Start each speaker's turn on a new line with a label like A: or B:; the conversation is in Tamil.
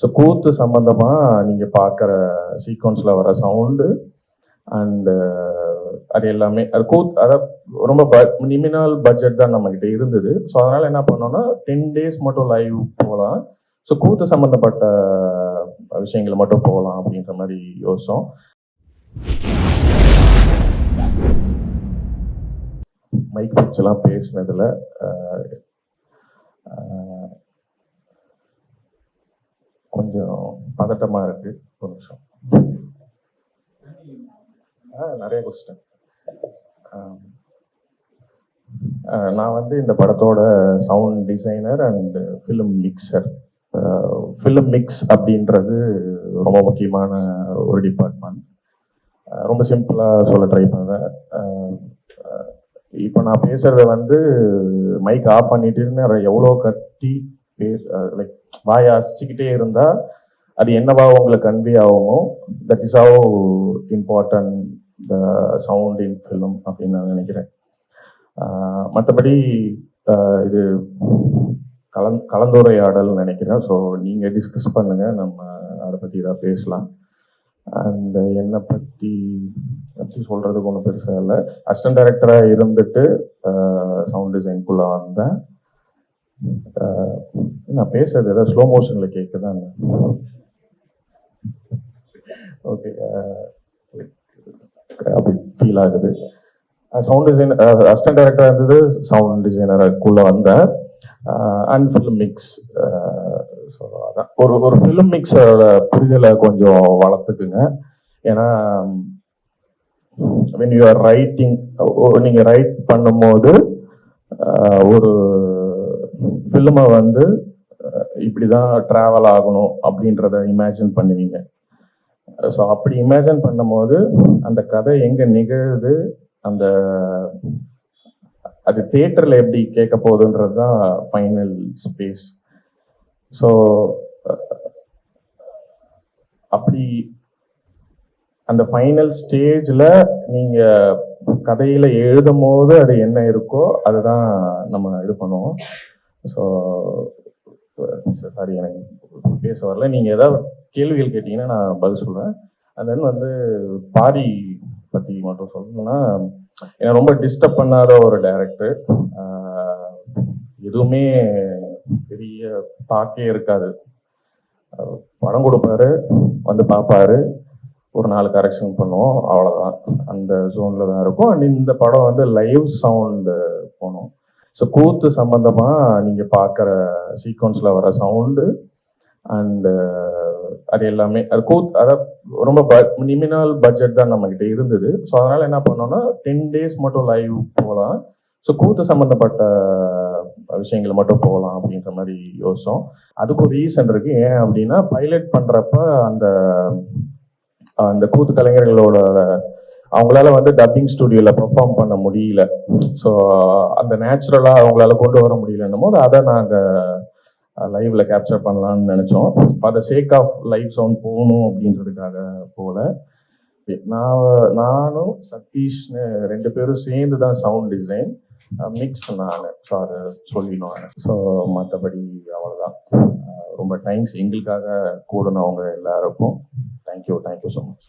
A: ஸோ கூத்து சம்பந்தமாக நீங்கள் பார்க்குற சீக்வன்ஸில் வர சவுண்டு அண்டு uh, அது எல்லாமே அது கூத் அதாவது ரொம்ப ப மினிமினல் பட்ஜெட் தான் நம்மக்கிட்ட இருந்தது. ஸோ அதனால் என்ன பண்ணோம்னா டென் டேஸ் மட்டும் லைவ் போகலாம். ஸோ கூத்து சம்மந்தப்பட்ட விஷயங்கள் மட்டும் போகலாம் அப்படின்ற மாதிரி யோசிச்சோம். மைக் பிடிச்செல்லாம் பேசினதில் uh, கொஞ்சம் பதட்டமா இருக்கு. ஒரு நிமிஷம். நிறைய கொஸ்டின் நான் வந்து இந்த படத்தோட sound designer and film mixer film mix அப்படின்றது ரொம்ப முக்கியமான ஒரு டிபார்ட்மெண்ட் ரொம்ப சிம்பிளாக சொல்ல ட்ரை பண்ணுறேன் இப்போ நான் பேசுறத வந்து மைக் ஆஃப் பண்ணிட்டு நான் எவ்வளோ கத்தி பே லைக் வாயை அசிச்சுக்கிட்டே இருந்தா அது என்னவா உங்களுக்கு கன்வே ஆகுமோ? That is how important the sound in film அப்படின்னு நான் நினைக்கிறேன். மற்றபடி இது கலந் கலந்துரையாடல் நினைக்கிறேன். ஸோ நீங்கள் டிஸ்கஸ் பண்ணுங்கள் நம்ம அதை பற்றி இதாக பேசலாம். அந்த என்னை பற்றி பற்றி சொல்கிறதுக்கு ஒன்றும் பெருசாக இல்லை. அசிஸ்டன்ட் டைரக்டராக இருந்துட்டு சவுண்ட் டிசைன்குள்ளே வந்தேன். நான் பேசுறது ஏதாவது ஸ்லோ மோஷனில் கேட்குதான் ஓகே uh, அப்படி ஃபீல் ஆகுது. சவுண்ட் டிசைன் அசிஸ்டன்ட் டைரக்டராக இருந்தது சவுண்ட் டிசைனருக்குள்ளே வந்தேன். அண்ட் ஃபிலிம் மிக்ஸ் ஸோ அதான். ஒரு ஒரு ஃபிலிம் மிக்ஸோட புரிதலை கொஞ்சம் வளர்த்துக்குங்க. ஏன்னா வென் யூ ஆர் ரைட்டிங் நீங்கள் ரைட் பண்ணும்போது uh, ஒரு ஃபில்மை வந்து இப்படி தான் ட்ராவல் ஆகணும் அப்படின்றத இமேஜின் பண்ணுவீங்க. ஸோ அப்படி இமேஜின் பண்ணும்போது அந்த கதை எங்கே நிகழுது? அந்த அது தேட்டரில் எப்படி கேட்க போகுதுன்றது தான் ஃபைனல் ஸ்பேஸ் ஸோ அப்படி அந்த ஃபைனல் ஸ்டேஜில் நீங்கள் கதையில் எழுதும் போது அது என்ன இருக்கோ அதுதான் நம்ம இது பண்ணுவோம். ஸோ சாரி எனக்கு பேச வரல. நீங்கள் ஏதாவது கேள்விகள் கேட்டிங்கன்னா நான் பதில் சொல்கிறேன் அண்ட் தென் வந்து பாரி பற்றி மட்டும் சொல்லணும்னா என்னை ரொம்ப டிஸ்டர்ப் பண்ணாத ஒரு டைரக்டர் எதுவுமே பெரிய தாக்கே இருக்காது. படம் கொடுப்பாரு வந்து பார்ப்பாரு ஒரு நாலு கரெக்ஷன் பண்ணுவோம் அவ்வளோதான் அந்த ஜோனில் தான் இருக்கும். அண்ட் இந்த படம் வந்து லைவ் சவுண்டு போனோம். ஸோ கூத்து சம்மந்தமாக நீங்கள் பார்க்குற சீக்வன்ஸில் வர சவுண்டு அண்டு uh, அது எல்லாமே அது கூத் அதாவது ரொம்ப ப மினிமினல் பட்ஜெட் தான் நம்மக்கிட்ட இருந்தது. ஸோ அதனால் என்ன பண்ணோம்னா டென் டேஸ் மட்டும் லைவ் போகலாம். ஸோ கூத்து சம்மந்தப்பட்ட விஷயங்களை மட்டும் போகலாம் அப்படின்ற மாதிரி யோசிச்சோம். அதுக்கு ஒரு ரீசன் இருக்கு. ஏன் அப்படின்னா பைலட் பண்ணுறப்ப அந்த அந்த கூத்து கலைஞர்களோட அவங்களால வந்து டப்பிங் ஸ்டுடியோவில் பெர்ஃபார்ம் பண்ண முடியல. ஸோ அந்த நேச்சுரலாக அவங்களால கொண்டு வர முடியலன்னும் போது அதை நாங்கள் லைவ்ல கேப்சர் பண்ணலாம்னு நினச்சோம். For the sake of live sound போகணும் அப்படின்றதுக்காக போல. நான் நானும் சதீஷ்னு ரெண்டு பேரும் சேர்ந்து தான் சவுண்ட் டிசைன் மிக்ஸ் நான் ஸோ அதை ஸோ மற்றபடி அவ்வளோதான் ரொம்ப தேங்க்ஸ் எங்களுக்காக கூடணும் அவங்க எல்லாருக்கும் தேங்க்யூ தேங்க்யூ ஸோ மச்